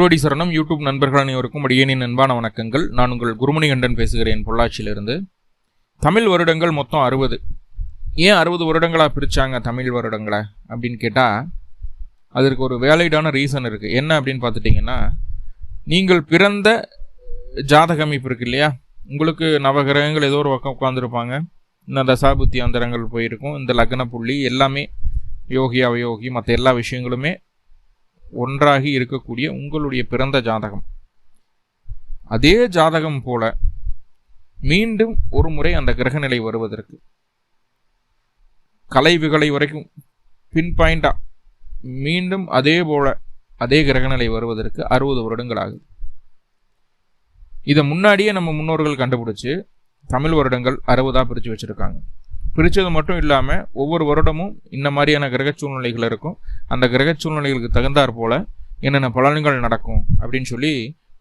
குருவடி சரணம் யூடியூப் நண்பர்கள் அனைவருக்கும் அடியேனின் அன்பான வணக்கங்கள். நான் உங்கள் குருமணிகண்டன் பேசுகிறேன் பொள்ளாச்சியிலிருந்து. தமிழ் வருடங்கள் மொத்தம் அறுபது. ஏன் அறுபது வருடங்களாக பிரித்தாங்க தமிழ் வருடங்களை அப்படின்னு கேட்டால் அதற்கு ஒரு வேலைடான ரீசன் இருக்குது என்ன அப்படின்னு பார்த்துட்டிங்கன்னா நீங்கள் பிறந்த ஜாதக அமைப்பு இருக்கு இல்லையா? உங்களுக்கு நவகிரகங்கள் ஏதோ ஒரு பக்கம் உட்காந்துருப்பாங்க இந்த தசாபுத்தி அந்தரங்கள் போயிருக்கும். இந்த லக்ன புள்ளி எல்லாமே யோகி அவயோகி மற்ற எல்லா விஷயங்களுமே ஒன்றாகி இருக்கக்கூடிய உங்களுடைய பிறந்த ஜாதகம். அதே ஜாதகம் போல மீண்டும் ஒரு முறை அந்த கிரகநிலை வருவதற்கு. கலைவுகளை வரைக்கும் பின் பாயிண்டா மீண்டும் அதே போல அதே கிரகநிலை வருவதற்கு அறுபது வருடங்கள் ஆகுது. இதை முன்னாடியே நம்ம முன்னோர்கள் கண்டுபிடிச்சு தமிழ் வருடங்கள் அறுபதாக பிரித்து வச்சுருக்காங்க. பிரித்தது மட்டும் இல்லாமல் ஒவ்வொரு வருடமும் இந்த மாதிரியான கிரக சூழ்நிலைகள் இருக்கும். அந்த கிரக சூழ்நிலைகளுக்கு தகுந்தாற் போல் என்னென்ன பலன்கள் நடக்கும் அப்படின்னு சொல்லி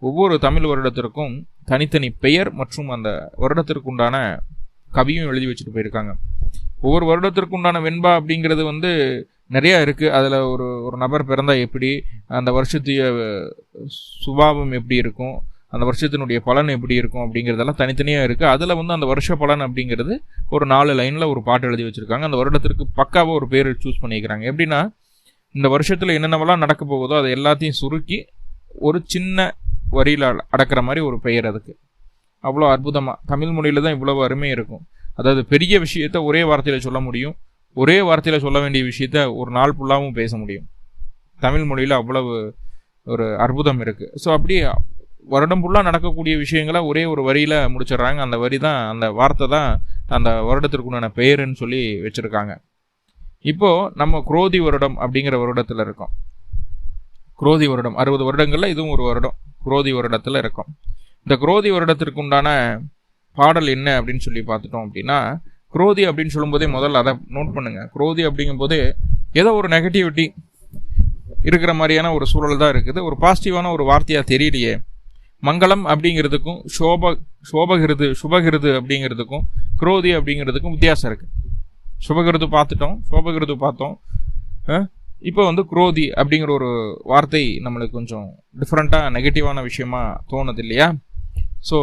ஒவ்வொரு தமிழ் வருடத்திற்கும் தனித்தனி பெயர் மற்றும் அந்த வருடத்திற்கு உண்டான கவியும் எழுதி வச்சுட்டு போயிருக்காங்க. ஒவ்வொரு வருடத்திற்கு உண்டான வெண்பா அப்படிங்கிறது வந்து நிறையா இருக்குது அதில் ஒரு ஒரு நபர் பிறந்தால் எப்படி அந்த வருஷத்துடைய சுபாவம் எப்படி இருக்கும் அந்த வருஷத்தினுடைய பலன் எப்படி இருக்கும் அப்படிங்கிறதெல்லாம் தனித்தனியாக இருக்குது அதில் வந்து அந்த வருஷ பலன் அப்படிங்கிறது ஒரு நாலு லைனில் ஒரு பாட்டு எழுதி வச்சுருக்காங்க. அந்த வருடத்திற்கு பக்காவாக ஒரு பேர் சூஸ் பண்ணிக்கிறாங்க எப்படின்னா இந்த வருஷத்தில் என்னென்னவெல்லாம் நடக்க போகுதோ அதை எல்லாத்தையும் சுருக்கி ஒரு சின்ன வரியில் அடக்கிற மாதிரி ஒரு பெயர் அதுக்கு. அவ்வளோ அற்புதமாக தமிழ் மொழியில் தான் இவ்வளோ அருமை இருக்கும். அதாவது பெரிய விஷயத்த ஒரே வார்த்தையில் சொல்ல முடியும். ஒரே வார்த்தையில் சொல்ல வேண்டிய விஷயத்த ஒரு நாள் ஃபுல்லாகவும் பேச முடியும். தமிழ் மொழியில் அவ்வளவு ஒரு அற்புதம் இருக்குது ஸோ அப்படி வருடம் ஃபுல்லாக நடக்கக்கூடிய விஷயங்களை ஒரே ஒரு வரியில் முடிச்சிடுறாங்க. அந்த வரி தான் அந்த வார்த்தை தான் அந்த வருடத்திற்குண்டான பெயருன்னு சொல்லி வச்சுருக்காங்க. இப்போது நம்ம குரோதி வருடம் அப்படிங்கிற வருடத்தில் இருக்கோம். குரோதி வருடம் அறுபது வருடங்களில் இதுவும் ஒரு வருடம். குரோதி வருடத்தில் இருக்கும். இந்த குரோதி வருடத்திற்கு உண்டான பாடல் என்ன அப்படின்னு சொல்லி பார்த்துட்டோம் அப்படின்னா குரோதி அப்படின்னு சொல்லும்போதே முதல்ல அதை நோட் பண்ணுங்கள் குரோதி அப்படிங்கும்போது ஏதோ ஒரு நெகட்டிவிட்டி இருக்கிற மாதிரியான ஒரு சூழல் தான் இருக்குது. ஒரு பாசிட்டிவான ஒரு வார்த்தையாக தெரியலையே. மங்களம் அப்படிங்கிறதுக்கும் சோப சோபகிருது சுபகிருது அப்படிங்கிறதுக்கும் குரோதி அப்படிங்கிறதுக்கும் வித்தியாசம் இருக்குது சுபகிருது பார்த்துட்டோம் சோபகிருது பார்த்தோம். இப்போ வந்து குரோதி அப்படிங்கிற ஒரு வார்த்தை நம்மளுக்கு கொஞ்சம் டிஃப்ரெண்ட்டாக நெகட்டிவான விஷயமா தோணுது இல்லையா? ஸோ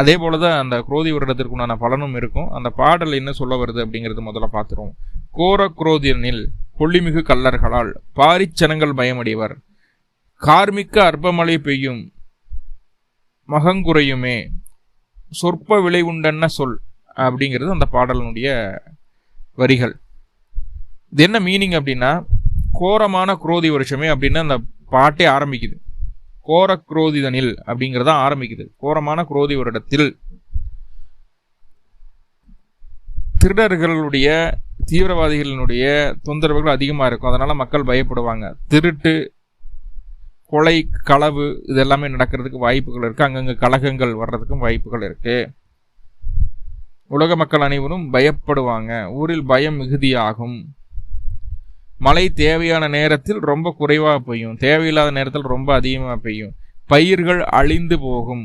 அதே போல தான் அந்த குரோதி வருடத்திற்குண்டான பலனும் இருக்கும். அந்த பாடல் என்ன சொல்ல வருது அப்படிங்கிறது முதல்ல பார்த்துருவோம். கோர குரோதியனில் கொல்லிமிகு கல்லர்களால் பாரிச்சனங்கள் பயமடைவர். கார்மிக்க அற்பமழை பெய்யும் மகங்குறையுமே. சொற்ப விலை உண்டன்ன சொல் அப்படிங்கிறது அந்த பாடலினுடைய வரிகள். இது என்ன மீனிங் அப்படின்னா கோரமான குரோதி வருஷமே அப்படின்னு அந்த பாட்டே ஆரம்பிக்குது. கோர குரோதிதனில் அப்படிங்கிறத ஆரம்பிக்குது. கோரமான குரோதி வருடத்தில். திருடர்களுடைய தீவிரவாதிகளினுடைய தொந்தரவுகள் அதிகமாக இருக்கும். அதனால் மக்கள் பயப்படுவாங்க. திருட்டு கொலை களவு இது எல்லாமே நடக்கிறதுக்கு வாய்ப்புகள் இருக்குது அங்கங்கே கழகங்கள் வர்றதுக்கும் வாய்ப்புகள் இருக்குது உலக மக்கள் அனைவரும் பயப்படுவாங்க. ஊரில் பயம் மிகுதியாகும். மழை தேவையான நேரத்தில் ரொம்ப குறைவாக பெய்யும். தேவையில்லாத நேரத்தில் ரொம்ப அதிகமாக பெய்யும். பயிர்கள் அழிந்து போகும்.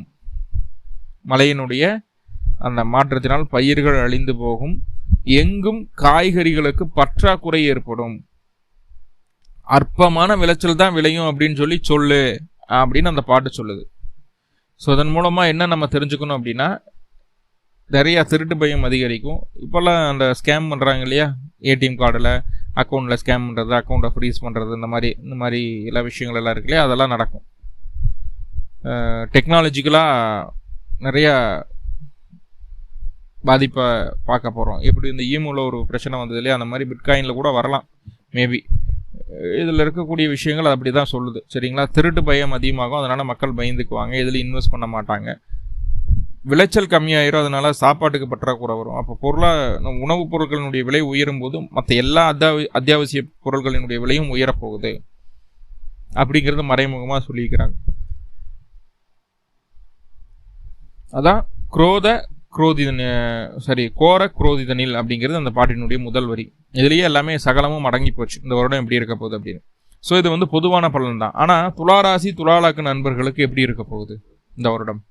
மழையினுடைய அந்த மாற்றத்தினால் பயிர்கள் அழிந்து போகும். எங்கும் காய்கறிகளுக்கு பற்றாக்குறை ஏற்படும். அற்பமான விளைச்சல் தான் விளையும் அப்படின்னு சொல்லி சொல்லு அப்படின்னு அந்த பாட்டு சொல்லுது. ஸோ அதன் மூலமாக என்ன நம்ம தெரிஞ்சுக்கணும் அப்படின்னா நிறையா திருட்டு பயம் அதிகரிக்கும். இப்போல்லாம் அந்த ஸ்கேம் பண்ணுறாங்க இல்லையா? ஏடிஎம் கார்டில் அக்கௌண்ட்டில் ஸ்கேம் பண்ணுறது அக்கௌண்ட்டை ஃப்ரீஸ் பண்ணுறது இந்த மாதிரி இந்த மாதிரி எல்லா விஷயங்கள் எல்லாம் இருக்கு இல்லையா? அதெல்லாம் நடக்கும். டெக்னாலஜிக்கலாக நிறையா பாதிப்பை பார்க்க போகிறோம் எப்படி இந்த ஈமூவில் ஒரு பிரச்சனை வந்தது இல்லையா? அந்த மாதிரி பிட்காயினில் கூட வரலாம் மேபி இதில் இருக்கக்கூடிய விஷயங்கள் அப்படி தான் சொல்லுது. சரிங்களா? திருட்டு பயம் அதிகமாகும். அதனால் மக்கள் பயந்துக்குவாங்க. இதில் இன்வெஸ்ட் பண்ண மாட்டாங்க. விளைச்சல் கம்மியாயிரும் அதனால சாப்பாட்டுக்கு பற்றாக்குறை வரும். அப்போ பொருளாக உணவுப் பொருட்களினுடைய விலை உயரும் போது மற்ற எல்லா அத்தியாவ அத்தியாவசிய பொருட்களினுடைய விலையும் உயரப்போகுது அப்படிங்கிறது மறைமுகமாக சொல்லியிருக்கிறாங்க அதான் குரோத குரோதிதன் சாரி கோர குரோதிதனில் அப்படிங்கிறது அந்த பாட்டினுடைய முதல் வரி. இதுலேயே எல்லாமே சகலமும் அடங்கி போச்சு. இந்த வருடம் எப்படி இருக்க போகுது அப்படின்னு. ஸோ இது வந்து பொதுவான பலன் தான் ஆனால் துளாராசி துளாலாக்கு நண்பர்களுக்கு எப்படி இருக்க போகுது இந்த வருடம்?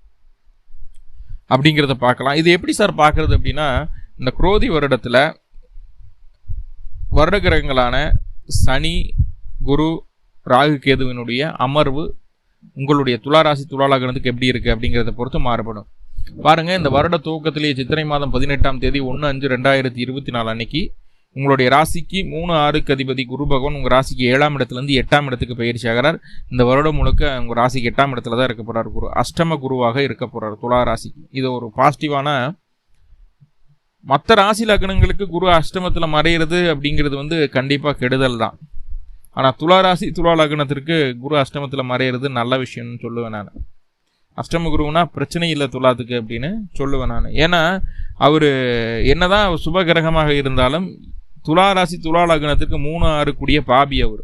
அப்படிங்கிறத பார்க்கலாம். இது எப்படி சார் பார்க்குறது அப்படின்னா இந்த குரோதி வருடத்தில் வருட கிரகங்களான சனி குரு ராகு கேதுவினுடைய அமர்வு உங்களுடைய துளாராசி ராசி எப்படி இருக்குது அப்படிங்கிறத பொறுத்து மாறுபடும். பாருங்கள் இந்த வருட துவக்கத்திலேயே சித்திரை மாதம் பதினெட்டாம் தேதி ஒன்று அஞ்சு ரெண்டாயிரத்தி இருபத்தி நாலு அன்னைக்கு உங்களுடைய ராசிக்கு மூணு ஆறுக்கு அதிபதி குரு பகவான் உங்கள் ராசிக்கு ஏழாம் இடத்துலேருந்து எட்டாம் இடத்துக்கு பயிற்சி ஆகிறார். இந்த வருடம் முழுக்க உங்கள் ராசிக்கு எட்டாம் இடத்துல தான் இருக்க போகிறார் குரு. அஷ்டம குருவாக இருக்க போகிறார் துலா ராசிக்கு. இது ஒரு பாசிட்டிவான மற்ற ராசி லக்னங்களுக்கு குரு அஷ்டமத்தில் மறையிறது அப்படிங்கிறது வந்து கண்டிப்பாக கெடுதல் தான். ஆனால் துலா ராசி துலா லக்னத்திற்கு குரு அஷ்டமத்தில் மறையிறது நல்ல விஷயம்னு சொல்லுவேன் நான். அஷ்டம குருவுனா பிரச்சனை இல்லை துலாத்துக்கு அப்படின்னு சொல்லுவேன் நான். ஏன்னா அவர் என்னதான் சுப கிரகமாக இருந்தாலும் துலா ராசி துலா லக்னத்துக்கு மூணு ஆறு கூடிய பாபி அவர்.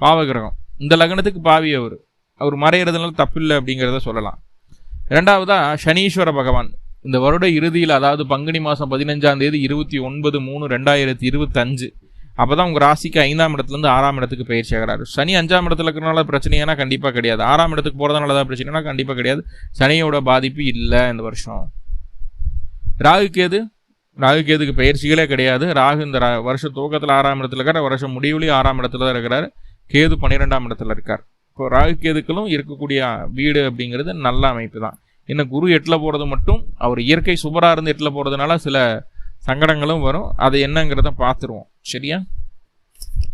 பாவகிரகம். இந்த லக்னத்துக்கு பாவி அவர். அவர் மறையிறதுனால தப்பில்லை அப்படிங்கிறத சொல்லலாம். ரெண்டாவதா சனீஸ்வர பகவான். இந்த வருட இறுதியில் அதாவது பங்குனி மாதம் பதினஞ்சாம் தேதி இருபத்தி ஒன்பது மூணு ரெண்டாயிரத்தி இருபத்தஞ்சு. அப்போ தான் உங்கள் ராசிக்கு ஐந்தாம் இடத்துலேருந்து ஆறாம் இடத்துக்கு பயிற்சி ஆகிறாரு சனி அஞ்சாம் இடத்துல இருக்கிறனால பிரச்சனையானா கண்டிப்பாக கிடையாது. ஆறாம் இடத்துக்கு போகிறதுனால தான் பிரச்சனைனா கண்டிப்பாக கிடையாது. சனியோட பாதிப்பு இல்லை இந்த வருஷம். ராகுக்கு எது? ராகுகேதுக்கு பயிற்சிகளே கிடையாது. ராகு இந்த வருஷ துவக்கத்தில் ஆறாம் இடத்துல இருக்கார். வருஷம் முடிவுலையும் ஆறாம் இடத்துல தான் இருக்கிறார். கேது பன்னிரெண்டாம் இடத்துல இருக்கார். இப்போ ராகு கேதுக்களும் இருக்கக்கூடிய வீடு அப்படிங்கிறது நல்ல அமைப்பு தான். இன்னும் குரு எட்டில் போகிறது மட்டும் அவர் இயற்கை சுபராக இருந்து எட்டில் போகிறதுனால சில சங்கடங்களும் வரும். அது என்னங்கிறத பார்த்துருவோம். சரியா?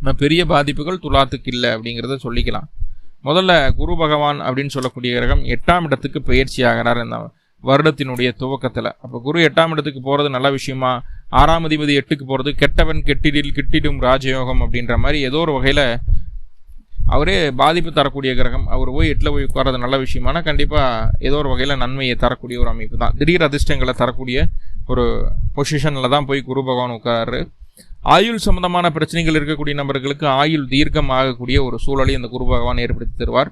நம்ம பெரிய பாதிப்புகள் துலாத்துக்கு இல்லை அப்படிங்கிறத சொல்லிக்கலாம். முதல்ல குரு பகவான் அப்படின்னு சொல்லக்கூடிய கிரகம் எட்டாம் இடத்துக்கு பயிற்சி ஆகிறார். இந்த வருடத்தினுடைய துவக்கத்தில். அப்போ குரு எட்டாம் இடத்துக்கு போகிறது நல்ல விஷயமா? ஆறாம் அதிபதி எட்டுக்கு போகிறது கெட்டவன் கெட்டிடில் கிட்டிடும் ராஜயோகம் அப்படின்ற மாதிரி ஏதோ ஒரு வகையில் அவரே பாதிப்பு தரக்கூடிய கிரகம். அவர் போய் எட்டில் போய் உட்கார்றது நல்ல விஷயமானா கண்டிப்பாக ஏதோ ஒரு வகையில் நன்மையை தரக்கூடிய ஒரு அமைப்பு தான். திடீர் அதிர்ஷ்டங்களை தரக்கூடிய ஒரு பொசிஷனில் தான் போய் குரு பகவான் உட்காரு ஆயுள் சம்பந்தமான பிரச்சனைகள் இருக்கக்கூடிய நபர்களுக்கு ஆயுள் தீர்க்கம் ஆகக்கூடிய ஒரு சூழலை இந்த குரு பகவான் ஏற்படுத்தி தருவார்.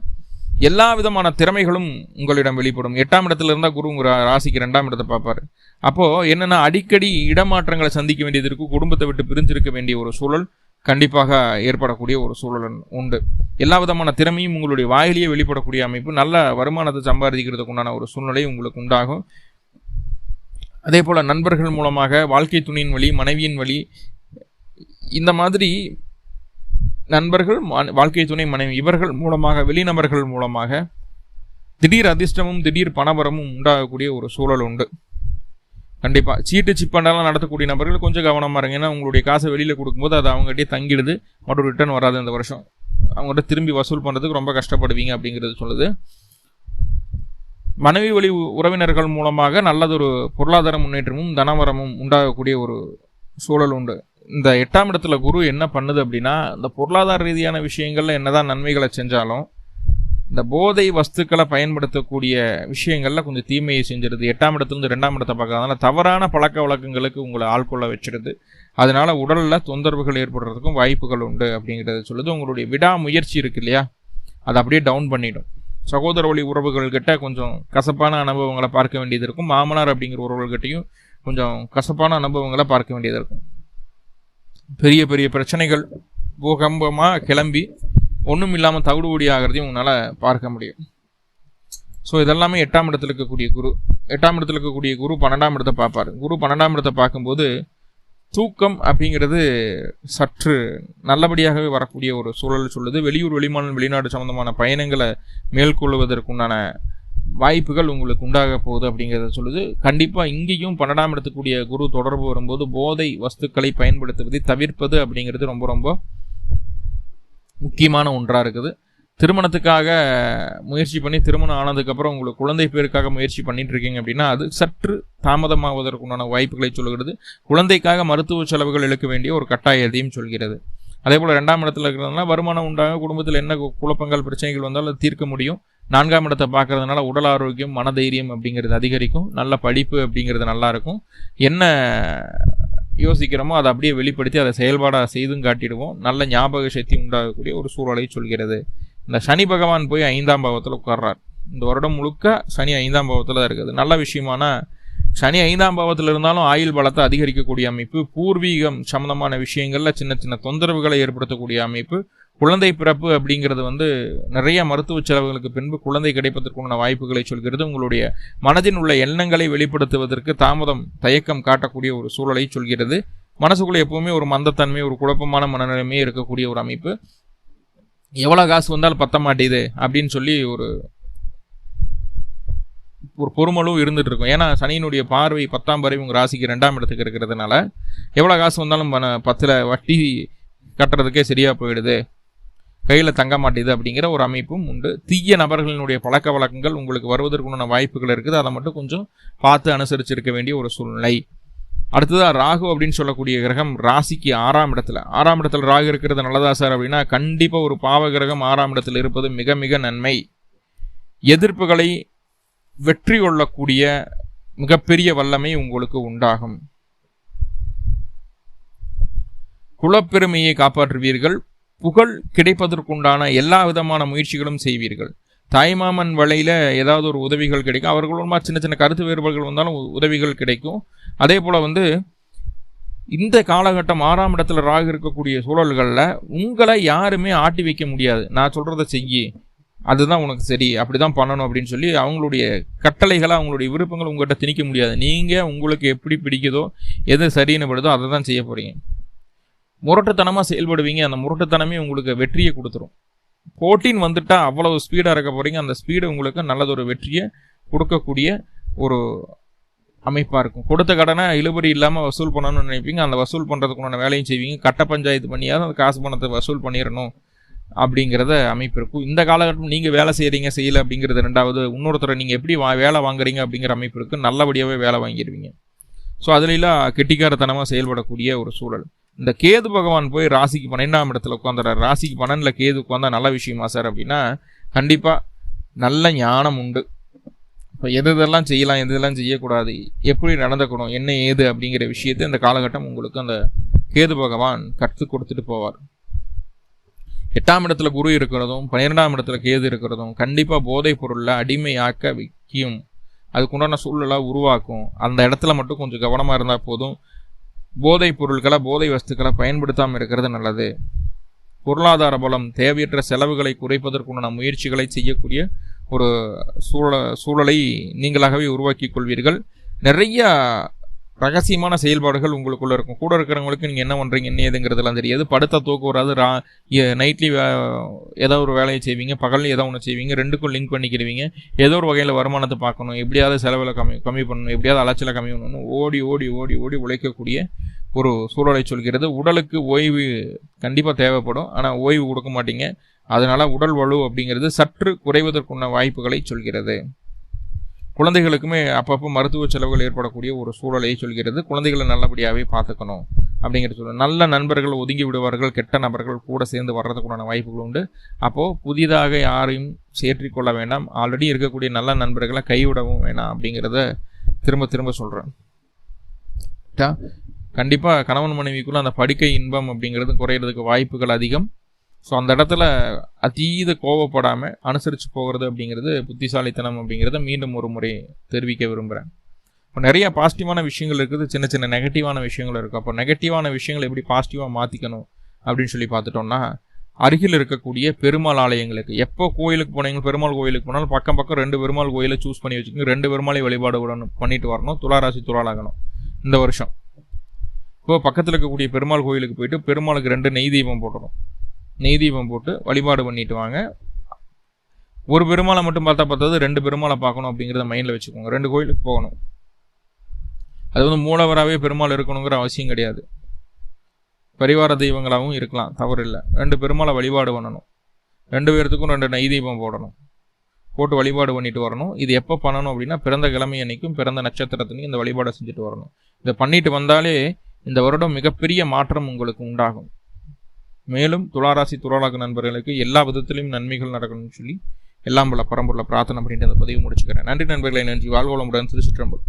எல்லா விதமான திறமைகளும் உங்களிடம் வெளிப்படும். எட்டாம் இடத்துல இருந்தால் குரு உங்கள் ராசிக்கு ரெண்டாம் இடத்தை பார்ப்பார். அப்போது என்னென்னா அடிக்கடி இடமாற்றங்களை சந்திக்க வேண்டியது இருக்கும் குடும்பத்தை விட்டு பிரிஞ்சிருக்க வேண்டிய ஒரு சூழல் கண்டிப்பாக ஏற்படக்கூடிய ஒரு சூழல் உண்டு. எல்லா விதமான திறமையும் உங்களுடைய வாயிலேயே வெளிப்படக்கூடிய அமைப்பு நல்ல வருமானத்தை சம்பாதிக்கிறதுக்கு உண்டான ஒரு சூழ்நிலை உங்களுக்கு உண்டாகும். அதே போல் நண்பர்கள் மூலமாக வாழ்க்கை துணியின் வழி மனைவியின் வழி இந்த மாதிரி நண்பர்கள் வாழ்க்கை துணை மனைவி இவர்கள் மூலமாக வெளிநபர்கள் மூலமாக திடீர் அதிர்ஷ்டமும் திடீர் பணவரமும் உண்டாகக்கூடிய ஒரு சூழல் உண்டு. கண்டிப்பாக சீட்டு சிப்பண்டெல்லாம் நடத்தக்கூடிய நபர்கள் கொஞ்சம் கவனமாக இருங்க. ஏன்னா உங்களுடைய காசை வெளியில் கொடுக்கும்போது அது அவங்ககிட்டயே தங்கிடுது. மற்றொரு ரிட்டர்ன் வராது இந்த வருஷம். அவங்ககிட்ட திரும்பி வசூல் பண்ணுறதுக்கு ரொம்ப கஷ்டப்படுவீங்க அப்படிங்கிறது சொல்லுது. மனைவி வழி உறவினர்கள் மூலமாக நல்லதொரு பொருளாதார முன்னேற்றமும் தனவரமும் உண்டாகக்கூடிய ஒரு சூழல் உண்டு. இந்த எட்டாம் இடத்துல குரு என்ன பண்ணுது அப்படின்னா இந்த பொருளாதார ரீதியான விஷயங்களில் என்னதான் நன்மைகளை செஞ்சாலும் இந்த போதை வஸ்துக்களை பயன்படுத்தக்கூடிய விஷயங்களில் கொஞ்சம் தீமையை செஞ்சிருது. எட்டாம் இடத்துலேருந்து ரெண்டாம் இடத்தை பார்க்கறதுனால தவறான பழக்க வழக்கங்களுக்கு உங்களை ஆட்கொள்ள வச்சிருது. அதனால் உடலில் தொந்தரவுகள் ஏற்படுறதுக்கும் வாய்ப்புகள் உண்டு அப்படிங்கிறத சொல்லுது. உங்களுடைய விடாமுயற்சி இருக்கு இல்லையா? அதை அப்படியே டவுன் பண்ணிடும். சகோதர வழி உறவுகள்கிட்ட கொஞ்சம் கசப்பான அனுபவங்களை பார்க்க வேண்டியது இருக்கும். மாமனார் அப்படிங்கிற உறவுகள்கிட்டையும் கொஞ்சம் கசப்பான அனுபவங்களை பார்க்க வேண்டியது இருக்கும். பெரிய பெரிய பிரச்சனைகள் பூகம்பமாக கிளம்பி ஒன்றும் இல்லாமல் தவிடுபடி ஆகிறதையும் உங்களால் பார்க்க முடியும். ஸோ இதெல்லாமே எட்டாம் இடத்துல இருக்கக்கூடிய குரு எட்டாம் இடத்துல இருக்கக்கூடிய குரு பன்னெண்டாம் இடத்தை பார்ப்பாரு. குரு பன்னெண்டாம் இடத்தை பார்க்கும்போது தூக்கம் அப்படிங்கிறது சற்று நல்லபடியாகவே வரக்கூடிய ஒரு சூழல் சொல்லுது. வெளியூர் வெளிமாநிலம் வெளிநாடு சம்பந்தமான பயணங்களை மேற்கொள்வதற்குண்டான வாய்ப்புகள் உங்களுக்கு உண்டாக போகுது அப்படிங்கிறத சொல்லுது. கண்டிப்பாக இங்கேயும் பன்னெண்டாம் இடத்துக்குரிய குரு தொடர்பு வரும்போது போதை வஸ்துக்களை பயன்படுத்துவதை தவிர்ப்பது அப்படிங்கிறது ரொம்ப ரொம்ப முக்கியமான ஒன்றாக இருக்குது. திருமணத்துக்காக முயற்சி பண்ணி திருமணம் ஆனதுக்கப்புறம் உங்களுக்கு குழந்தை பேருக்காக முயற்சி பண்ணிட்டு இருக்கீங்க அப்படின்னா அது சற்று தாமதமாவதற்குண்டான வாய்ப்புகளை சொல்கிறது குழந்தைக்காக மருத்துவ செலவுகள் இழுக்க வேண்டிய ஒரு கட்டாயத்தையும் சொல்கிறது. அதே போல் ரெண்டாம் இடத்துல இருக்கிறதுனால வருமானம் உண்டாக குடும்பத்தில் என்ன குழப்பங்கள் பிரச்சனைகள் வந்தாலும் தீர்க்க முடியும். நான்காம் இடத்தை பார்க்கறதுனால உடல் ஆரோக்கியம் மனதைரியம் அப்படிங்கிறது அதிகரிக்கும். நல்ல படிப்பு அப்படிங்கிறது நல்லாயிருக்கும். என்ன யோசிக்கிறோமோ அதை அப்படியே வெளிப்படுத்தி அதை செயல்பாடாக செய்தும் காட்டிடுவோம். நல்ல ஞாபக சக்தி உண்டாகக்கூடிய ஒரு சூழலை சொல்கிறது. இந்த சனி பகவான் போய் ஐந்தாம் பாவத்தில் உட்கார்றார். இந்த வருடம் முழுக்க சனி ஐந்தாம் பாவத்தில் தான் இருக்குது. நல்ல விஷயமான சனி ஐந்தாம் பாவத்தில் இருந்தாலும் ஆயுள் பலத்தை அதிகரிக்கக்கூடிய அமைப்பு பூர்வீகம் சம்பந்தமான விஷயங்களில் சின்ன சின்ன தொந்தரவுகளை ஏற்படுத்தக்கூடிய அமைப்பு குழந்தை பிறப்பு அப்படிங்கிறது வந்து நிறைய மருத்துவ செலவுகளுக்கு பின்பு குழந்தை கிடைப்பதற்குண்டான வாய்ப்புகளை சொல்கிறது. உங்களுடைய மனதில் உள்ள எண்ணங்களை வெளிப்படுத்துவதற்கு தாமதம் தயக்கம் காட்டக்கூடிய ஒரு சூழலை சொல்கிறது. மனசுக்குள்ளே எப்பவுமே ஒரு மந்தத்தன்மை ஒரு குழப்பமான மனநிலைமையே இருக்கக்கூடிய ஒரு அமைப்பு. எவ்வளோ காசு வந்தாலும் பத்த மாட்டேது அப்படின்னு சொல்லி ஒரு ஒரு பொறுமலும் இருந்துட்டு இருக்கும். ஏன்னா சனியினுடைய பார்வை பத்தாம் பறவை உங்கள் ராசிக்கு ரெண்டாம் இடத்துக்கு இருக்கிறதுனால எவ்வளோ காசு வந்தாலும் பத்தில் வட்டி கட்டுறதுக்கே சரியாக போயிடுது. கையில் தங்க மாட்டேது அப்படிங்கிற ஒரு அமைப்பும் உண்டு. தீய நபர்களினுடைய பழக்க வழக்கங்கள் உங்களுக்கு வருவதற்குண்டான வாய்ப்புகள் இருக்குது. அதை மட்டும் கொஞ்சம் பார்த்து அனுசரிச்சிருக்க வேண்டிய ஒரு சூழ்நிலை. அடுத்ததாக ராகு அப்படின்னு சொல்லக்கூடிய கிரகம் ராசிக்கு ஆறாம் இடத்துல. ஆறாம் இடத்துல ராகு இருக்கிறது நல்லதா சார் அப்படின்னா கண்டிப்பாக ஒரு பாவ கிரகம் ஆறாம் இடத்துல இருப்பது மிக மிக நன்மை. எதிர்ப்புகளை வெற்றி கொள்ளக்கூடிய மிகப்பெரிய வல்லமை உங்களுக்கு உண்டாகும். குலப்பெருமையை காப்பாற்றுவீர்கள். புகழ் கிடைப்பதற்குண்டான எல்லா விதமான முயற்சிகளும் செய்வீர்கள். தாய்மாமன் வழியில் ஏதாவது ஒரு உதவிகள் கிடைக்கும். அவர்களோட சின்ன சின்ன கருத்து வேறுபாடுகள் வந்தாலும் உதவிகள் கிடைக்கும். அதே போல் வந்து இந்த காலகட்டம் ஆறாம் இடத்துல ராகு இருக்கக்கூடிய சூழல்களில் உங்களை யாருமே ஆட்டி வைக்க முடியாது. நான் சொல்கிறத செய்யி. அதுதான் உனக்கு சரி. அப்படி தான் பண்ணணும் அப்படின்னு சொல்லி அவங்களுடைய கட்டளைகளை அவங்களுடைய விருப்பங்களை உங்கள்கிட்ட திணிக்க முடியாது. நீங்கள் உங்களுக்கு எப்படி பிடிக்குதோ எது சரின்னு படுதோ அதை தான் செய்ய போகிறீங்க முரட்டுத்தனமாக செயல்படுவீங்க. அந்த முரட்டுத்தனமே உங்களுக்கு வெற்றியை கொடுத்துரும். ஃபோர்டீன் வந்துட்டால் அவ்வளவு ஸ்பீடாக இருக்க போகிறீங்க அந்த ஸ்பீடு உங்களுக்கு நல்லதொரு வெற்றியை கொடுக்கக்கூடிய ஒரு அமைப்பாக இருக்கும். கொடுத்த கடனை இழுபடி இல்லாமல் வசூல் பண்ணணும்னு நினைப்பீங்க. அந்த வசூல் பண்ணுறதுக்குண்டான வேலையும் செய்வீங்க. கட்ட பஞ்சாயத்து பண்ணியாவது அந்த காசு பணத்தை வசூல் பண்ணிடணும் அப்படிங்கிறத அமைப்பு இருக்கும். இந்த காலகட்டம் நீங்கள் வேலை செய்கிறீங்க செய்யலை அப்படிங்கிறது ரெண்டாவது. இன்னொருத்தரை நீங்கள் எப்படி வா வேலை வாங்குறீங்க அப்படிங்கிற அமைப்பு இருக்குது நல்லபடியாகவே வேலை வாங்கிடுவீங்க ஸோ அதுலாம் கெட்டிக்காரத்தனமாக செயல்படக்கூடிய ஒரு சூழல். இந்த கேது பகவான் போய் ராசிக்கு பன்னெண்டாம் இடத்துல உட்காந்துறாரு ராசிக்கு பன்னெண்டில் கேது உட்காந்தா நல்ல விஷயமா சார் அப்படின்னா கண்டிப்பாக நல்ல ஞானம் உண்டு. இப்போ எது இதெல்லாம் செய்யலாம் எது இதெல்லாம் செய்யக்கூடாது எப்படி நடந்துக்கணும் என்ன ஏது அப்படிங்கிற விஷயத்தை இந்த காலகட்டம் உங்களுக்கு அந்த கேது பகவான் கற்றுக் கொடுத்துட்டு போவார். எட்டாம் இடத்துல குரு இருக்கிறதும் பன்னிரெண்டாம் இடத்துல கேது இருக்கிறதும் கண்டிப்பாக போதைப் பொருளில் அடிமையாக்க வைக்கும். அதுக்குண்டான சூழ்நிலை உருவாக்கும். அந்த இடத்துல மட்டும் கொஞ்சம் கவனமாக இருந்தால் போதும். போதைப் பொருட்களை போதை வஸ்துக்களை பயன்படுத்தாமல் இருக்கிறது நல்லது. பொருளாதார பலம் தேவையற்ற செலவுகளை குறைப்பதற்குண்டான முயற்சிகளை செய்யக்கூடிய ஒரு சூழ சூழலை நீங்களாகவே உருவாக்கி கொள்வீர்கள். நிறையா ரகசியமான செயல்பாடுகள் உங்களுக்குள்ளே இருக்கும். கூட இருக்கிறவங்களுக்கு நீங்கள் என்ன பண்ணுறீங்க என்ன ஏதுங்கிறதுலாம் தெரியாது. படுத்த தூக்கம் வராது ரா நைட்லி ஏதோ ஒரு வேலையை செய்வீங்க பகலில் ஏதோ ஒன்று செய்வீங்க ரெண்டுக்கும் லிங்க் பண்ணிக்கிடுவீங்க. ஏதோ ஒரு வகையில் வருமானத்தை பார்க்கணும் எப்படியாவது செலவில் கம்மி கம்மி பண்ணணும் எப்படியாவது அலைச்சலை கம்மி பண்ணணும் ஓடி ஓடி ஓடி ஓடி உழைக்கக்கூடிய ஒரு சூழலை சொல்கிறது. உடலுக்கு ஓய்வு கண்டிப்பாக தேவைப்படும். ஆனால் ஓய்வு கொடுக்க மாட்டீங்க. அதனால் உடல் வலு அப்படிங்கிறது சற்று குறைவதற்குள்ள வாய்ப்புகளை சொல்கிறது. குழந்தைகளுக்குமே அப்பப்போ மருத்துவ செலவுகள் ஏற்படக்கூடிய ஒரு சூழலை சொல்கிறது. குழந்தைகளை நல்லபடியாகவே பார்த்துக்கணும் அப்படிங்கிறது சொல்ல நல்ல நண்பர்கள் ஒதுங்கி விடுவார்கள் கெட்ட நபர்கள் கூட சேர்ந்து வர்றதுக்குண்டான வாய்ப்புகள் உண்டு. அப்போது புதிதாக யாரையும் சேற்றிக்கொள்ள வேண்டாம். ஆல்ரெடி இருக்கக்கூடிய நல்ல நண்பர்களை கைவிடவும் வேணாம் அப்படிங்கிறத திரும்ப திரும்ப சொல்கிறேன் கண்டிப்பாக கணவன் மனைவிக்குள்ளே அந்த படுக்கை இன்பம் அப்படிங்கிறது குறையிறதுக்கு வாய்ப்புகள் அதிகம். ஸோ அந்த இடத்துல அதீத கோவப்படாமல் அனுசரித்து போகிறது அப்படிங்கிறது புத்திசாலித்தனம் அப்படிங்கிறத மீண்டும் ஒரு முறை தெரிவிக்க விரும்புகிறேன் இப்போ நிறைய பாசிட்டிவான விஷயங்கள் இருக்குது. சின்ன சின்ன நெகட்டிவான விஷயங்கள் இருக்குது. அப்போ நெகட்டிவான விஷயங்களை எப்படி பாசிட்டிவாக மாற்றிக்கணும் அப்படின்னு சொல்லி பார்த்துட்டோம்னா அருகில் இருக்கக்கூடிய பெருமாள் ஆலயங்களுக்கு எப்போ கோயிலுக்கு போனீங்க பெருமாள் கோயிலுக்கு போனாலும் பக்கம் பக்கம் ரெண்டு பெருமாள் கோயிலை சூஸ் பண்ணி வச்சுக்கோங்க ரெண்டு பெருமாளை வழிபாடு பண்ணிட்டு வரணும். துளாராசி துளாலாகணும் இந்த வருஷம். இப்போ பக்கத்தில் இருக்கக்கூடிய பெருமாள் கோயிலுக்கு போயிட்டு பெருமாளுக்கு ரெண்டு நெய் தீபம் போடணும் நெய் தீபம் போட்டு வழிபாடு பண்ணிட்டு வாங்க. ஒரு பெருமாளை மட்டும் பார்த்தா பார்த்தது ரெண்டு பெருமாளை பார்க்கணும் அப்படிங்கிறத மைண்டில் வச்சுக்கோங்க. ரெண்டு கோயிலுக்கு போகணும். அது வந்து மூலவராகவே பெருமாள் இருக்கணுங்கிற அவசியம் கிடையாது. பரிவார தெய்வங்களாகவும் இருக்கலாம் தவறு இல்லை ரெண்டு பெருமாளை வழிபாடு பண்ணணும். ரெண்டு பேர்த்துக்கும் ரெண்டு நெய் தீபம் போடணும். போட்டு வழிபாடு பண்ணிட்டு வரணும். இது எப்போ பண்ணணும் அப்படின்னா பிறந்த கிழமை அன்னைக்கும் பிறந்த நட்சத்திரத்துலையும் இந்த வழிபாடை செஞ்சுட்டு வரணும். இதை பண்ணிட்டு வந்தாலே இந்த வருடம் மிகப்பெரிய மாற்றம் உங்களுக்கு உண்டாகும். மேலும் துளாராசி துளாராக நண்பர்களுக்கு எல்லா விதத்திலையும் நன்மைகள் நடக்கணும்னு சொல்லி எல்லாம் பல பரம்பொருளை பிரார்த்தனை பண்ணிட்டு அந்த பதிவு முடிச்சுக்கிறேன். நன்றி நண்பர்களை நன்றி. வாழ்வளமுடன் திருச்சிற்றம்பல்